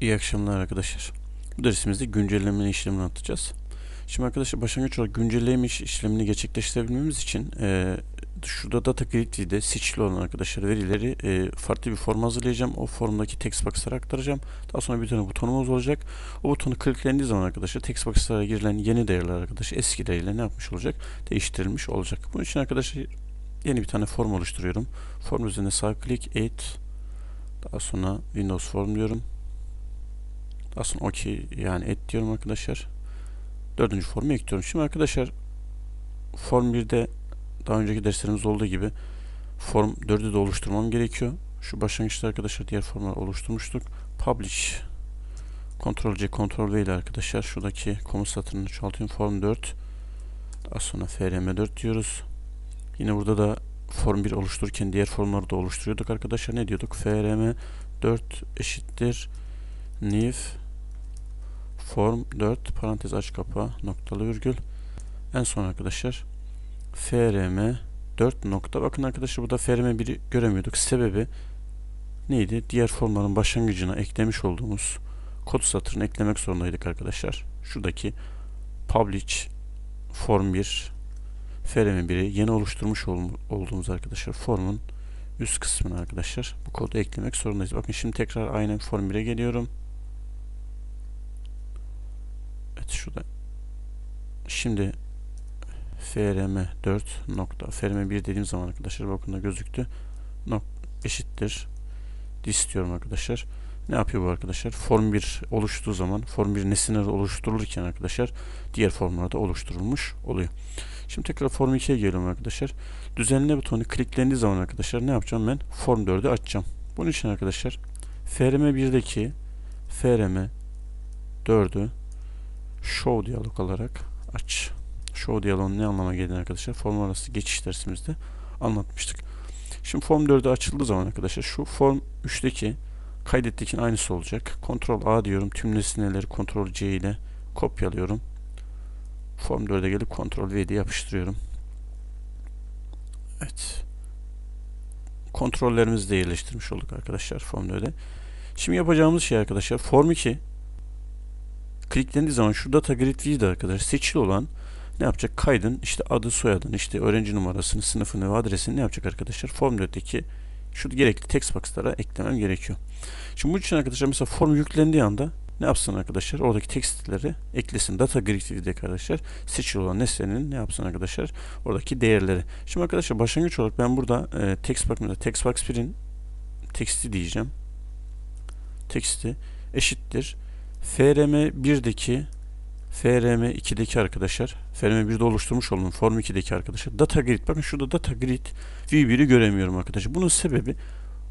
İyi akşamlar arkadaşlar. Bu dersimizde güncelleme işlemini anlatacağız. Şimdi arkadaşlar başlangıç olarak güncelleme iş- işlemini gerçekleştirebilmemiz için e, şurada data grid'de seçili olan arkadaşlar verileri e, farklı bir form hazırlayacağım. O formdaki text box'lara aktaracağım. Daha sonra bir tane butonumuz olacak. O butonu kliklendiği zaman arkadaşlar text box'lara girilen yeni değerler arkadaşlar eskileriyle ne yapmış olacak? Değiştirilmiş olacak. Bunun için arkadaşlar yeni bir tane form oluşturuyorum. Form üzerine sağ klik, add. Daha sonra Windows form diyorum. Daha sonra OK yani et diyorum arkadaşlar. Dördüncü formu ekliyorum. Şimdi arkadaşlar form 1'de daha önceki derslerimiz olduğu gibi form 4'ü de oluşturmam gerekiyor. Şu başlangıçta arkadaşlar diğer formları oluşturmuştuk. Publish Ctrl C Ctrl V ile arkadaşlar şuradaki komut satırını çoğaltıyorum. Form 4 daha sonra FRM4 diyoruz. Yine burada da form 1 oluştururken diğer formları da oluşturuyorduk arkadaşlar. Ne diyorduk? FRM 4 eşittir new form 4 parantez aç kapa noktalı virgül. En son arkadaşlar frm 4 nokta. Bakın arkadaşlar burada frm 1'i göremiyorduk. Sebebi neydi? Diğer formların başlangıcına eklemiş olduğumuz kod satırını eklemek zorundaydık arkadaşlar. Şuradaki publish form 1 frm 1'i yeni oluşturmuş ol- olduğumuz arkadaşlar formun üst kısmına arkadaşlar bu kodu eklemek zorundayız. Bakın şimdi tekrar aynı form 1'e geliyorum Evet şurada. Şimdi frm 4 nokta frm 1 dediğim zaman arkadaşlar bakın da gözüktü. Nok eşittir dis diyorum arkadaşlar. Ne yapıyor bu arkadaşlar? Form 1 oluştuğu zaman form 1 nesneleri oluşturulurken arkadaşlar diğer formlar da oluşturulmuş oluyor. Şimdi tekrar form 2'ye geliyorum arkadaşlar. Düzenle butonu kliklendiği zaman arkadaşlar ne yapacağım ben? Form 4'ü açacağım. Bunun için arkadaşlar frm 1'deki frm 4'ü show diyalog olarak aç. Show diyalogun ne anlama geldiğini arkadaşlar form arası geçiş dersimizde anlatmıştık. Şimdi form 4'e açıldığı zaman arkadaşlar şu form 3'teki kaydettiğin aynısı olacak. Ctrl A diyorum. Tüm nesneleri Ctrl C ile kopyalıyorum. Form 4'e gelip Ctrl V diye yapıştırıyorum. Evet. Kontrollerimizi de yerleştirmiş olduk arkadaşlar form 4'e. Şimdi yapacağımız şey arkadaşlar form 2 kliklendiği zaman şu data grid view'de arkadaşlar seçili olan ne yapacak? Kaydın işte adı soyadını işte öğrenci numarasını sınıfını ve adresini ne yapacak arkadaşlar? Form 4'teki şu gerekli text box'lara eklemem gerekiyor. Şimdi bu için arkadaşlar mesela form yüklendiği anda ne yapsın arkadaşlar? Oradaki tekstleri eklesin. Data grid view'de arkadaşlar seçili olan nesnenin ne yapsın arkadaşlar? Oradaki değerleri. Şimdi arkadaşlar başlangıç olarak ben burada e, text box text box 1'in teksti diyeceğim. Teksti eşittir FRM 1'deki FRM 2'deki arkadaşlar FRM 1'de oluşturmuş olduğum Form 2'deki arkadaşlar data grid bakın şurada data grid v1'i göremiyorum arkadaşlar. Bunun sebebi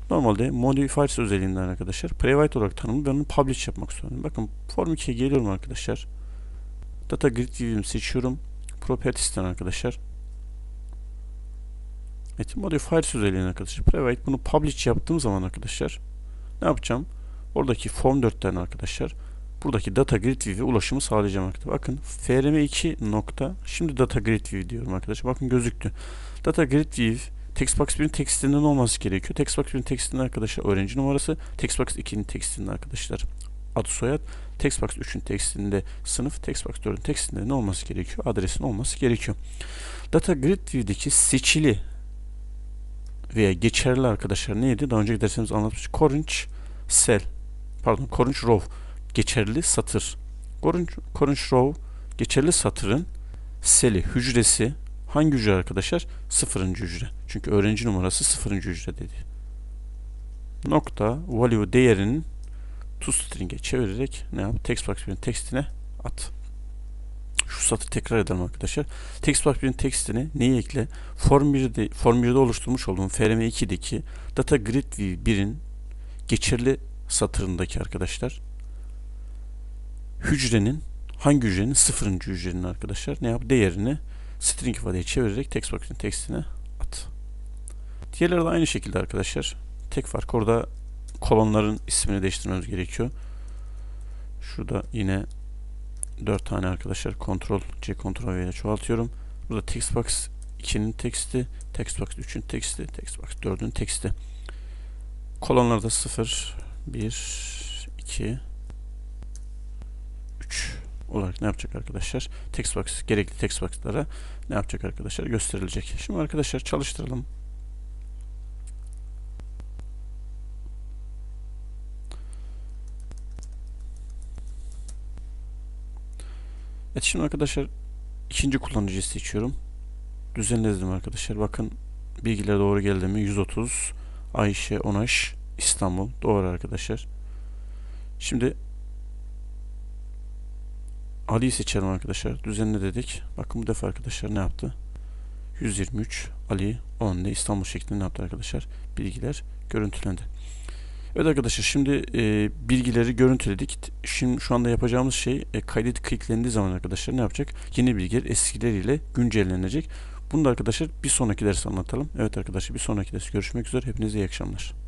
normalde modifiers özelliğinden arkadaşlar private olarak tanımlı ben onu publish yapmak zorundayım. Bakın Form 2'ye geliyorum arkadaşlar. Data grid view'imi seçiyorum. Properties'ten arkadaşlar. Evet modifiers özelliğinden arkadaşlar private bunu publish yaptığım zaman arkadaşlar ne yapacağım? Oradaki form 4'ten arkadaşlar buradaki data grid view'e ulaşımı sağlayacağım arkadaşlar. Bakın frm2 nokta şimdi data grid view diyorum arkadaşlar. Bakın gözüktü. Data grid view textbox 1'in tekstinden olması gerekiyor. Textbox 1'in tekstinde arkadaşlar öğrenci numarası, textbox 2'nin tekstinde arkadaşlar adı soyad, textbox 3'ün tekstinde sınıf, textbox 4'ün tekstinde ne olması gerekiyor? Adresin olması gerekiyor. Data grid view'deki seçili veya geçerli arkadaşlar neydi? Daha önceki dersimiz anlatmıştık. Current cell pardon current row geçerli satır. Current row geçerli satırın seli hücresi hangi hücre arkadaşlar? Sıfırıncı hücre. Çünkü öğrenci numarası sıfırıncı hücre dedi. Nokta value değerinin toString'e çevirerek ne yap? Textbox 1'in tekstine at. Şu satır tekrar edelim arkadaşlar. Textbox 1'in tekstine neyi ekle? Form 1'de, Form 1'de oluşturmuş olduğum FRM2'deki Data Grid View 1'in geçerli satırındaki arkadaşlar hücrenin hangi hücrenin sıfırıncı hücrenin arkadaşlar ne yap değerini string ifadeye çevirerek text box'ın tekstine at. Diğerleri de aynı şekilde arkadaşlar. Tek fark orada kolonların ismini değiştirmemiz gerekiyor. Şurada yine 4 tane arkadaşlar Ctrl C Ctrl V ile çoğaltıyorum. Burada text box 2'nin teksti, text box 3'ün teksti, text box 4'ün teksti. Kolonlarda 0 1 2 olarak ne yapacak arkadaşlar? Text box, gerekli text box'lara ne yapacak arkadaşlar? Gösterilecek. Şimdi arkadaşlar çalıştıralım. Evet şimdi arkadaşlar ikinci kullanıcıyı seçiyorum. Düzenledim arkadaşlar. Bakın bilgiler doğru geldi mi? 130 Ayşe Onaş İstanbul. Doğru arkadaşlar. Şimdi Ali'yi seçelim arkadaşlar. Düzenle dedik. Bakın bu defa arkadaşlar ne yaptı? 123 Ali 10 de İstanbul şeklinde ne yaptı arkadaşlar? Bilgiler görüntülendi. Evet arkadaşlar şimdi e, bilgileri görüntüledik. Şimdi şu anda yapacağımız şey e, kaydet kliklendiği zaman arkadaşlar ne yapacak? Yeni bilgiler eskileriyle güncellenecek. Bunu da arkadaşlar bir sonraki ders anlatalım. Evet arkadaşlar bir sonraki ders görüşmek üzere. Hepinize iyi akşamlar.